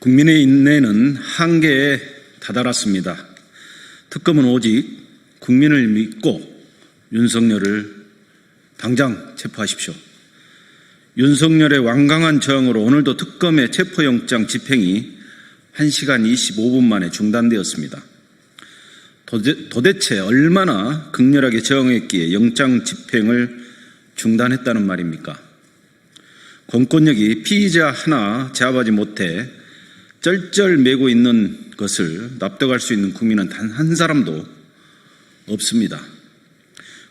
국민의 인내는 한계에 다다랐습니다. 특검은 오직 국민을 믿고 윤석열을 당장 체포하십시오. 윤석열의 완강한 저항으로 오늘도 특검의 체포영장 집행이 1시간 25분 만에 중단되었습니다. 도대, 도대체 얼마나 극렬하게 저항했기에 영장 집행을 중단했다는 말입니까? 공권력이 피의자 하나 제압하지 못해 쩔쩔매고 있는 것을 납득할 수 있는 국민은 단 한 사람도 없습니다.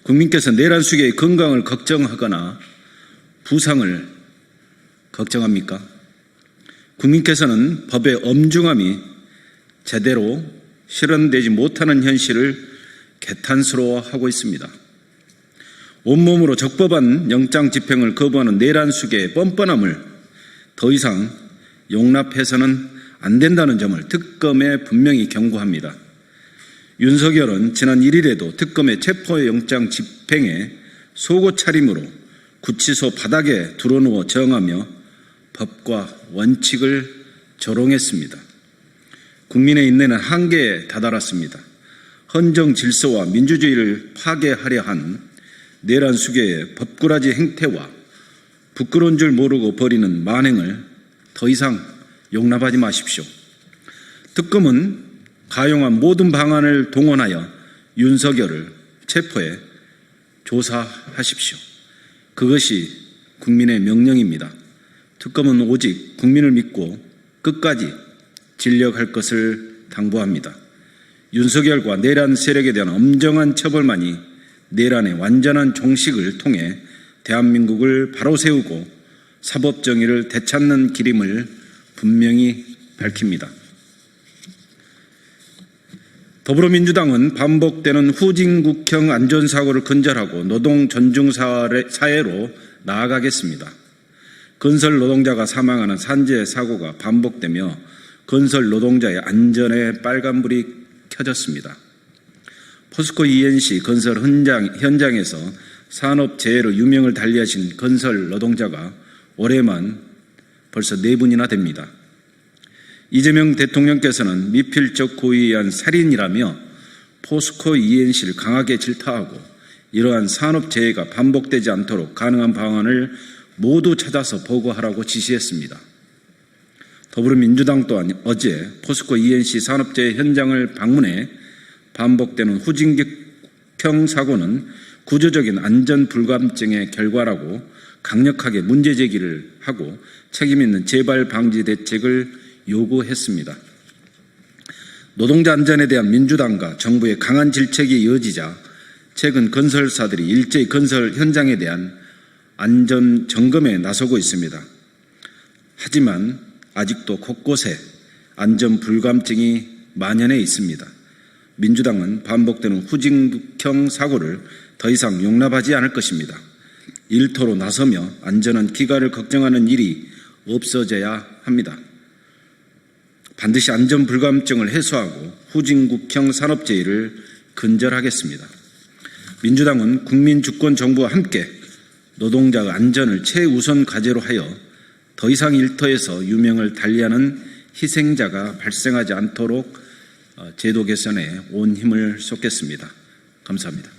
국민께서 내란 수계의 건강을 걱정하거나 부상을 걱정합니까? 국민께서는 법의 엄중함이 제대로 실현되지 못하는 현실을 개탄스러워하고 있습니다. 온몸으로 적법한 영장 집행을 거부하는 내란 수계의 뻔뻔함을 더 이상 용납해서는 안 된다는 점을 특검에 분명히 경고합니다. 윤석열은 지난 1일에도 특검의 체포영장 집행에 속옷 차림으로 구치소 바닥에 드러누워 저항하며 법과 원칙을 조롱했습니다. 국민의 인내는 한계에 다다랐습니다. 헌정 질서와 민주주의를 파괴하려 한 내란 수계의 법꾸라지 행태와 부끄러운 줄 모르고 버리는 만행을 더 이상 용납하지 마십시오. 특검은 가용한 모든 방안을 동원하여 윤석열을 체포해 조사하십시오. 그것이 국민의 명령입니다. 특검은 오직 국민을 믿고 끝까지 진력할 것을 당부합니다. 윤석열과 내란 세력에 대한 엄정한 처벌만이 내란의 완전한 종식을 통해 대한민국을 바로 세우고 사법 정의를 되찾는 길임을 분명히 밝힙니다. 더불어민주당은 반복되는 후진국형 안전사고를 근절하고 노동 존중 사회로 나아가겠습니다. 건설 노동자가 사망하는 산재 사고가 반복되며 건설 노동자의 안전에 빨간불이 켜졌습니다. 포스코 ENC 건설 현장, 현장에서 산업재해로 유명을 달리하신 건설 노동자가 올해만 벌써 네 분이나 됩니다. 이재명 대통령께서는 미필적 고의에 의한 살인이라며 포스코 ENC를 강하게 질타하고 이러한 산업 재해가 반복되지 않도록 가능한 방안을 모두 찾아서 보고하라고 지시했습니다. 더불어민주당 또한 어제 포스코 ENC 산업재해 현장을 방문해 반복되는 후진격형 사고는 구조적인 안전 불감증의 결과라고 강력하게 문제 제기를 하고 책임 있는 재발 방지 대책을 요구했습니다. 노동자 안전에 대한 민주당과 정부의 강한 질책이 이어지자 최근 건설사들이 일제히 건설 현장에 대한 안전 점검에 나서고 있습니다. 하지만 아직도 곳곳에 안전 불감증이 만연해 있습니다. 민주당은 반복되는 후진국형 사고를 더 이상 용납하지 않을 것입니다. 일터로 나서며 안전한 기가를 걱정하는 일이 없어져야 합니다. 반드시 안전 불감증을 해소하고 후진국형 산업재해를 근절하겠습니다. 민주당은 국민 주권 정부와 함께 노동자의 안전을 최우선 과제로 하여 더 이상 일터에서 유명을 달리하는 희생자가 발생하지 않도록 제도 개선에 온 힘을 쏟겠습니다. 감사합니다.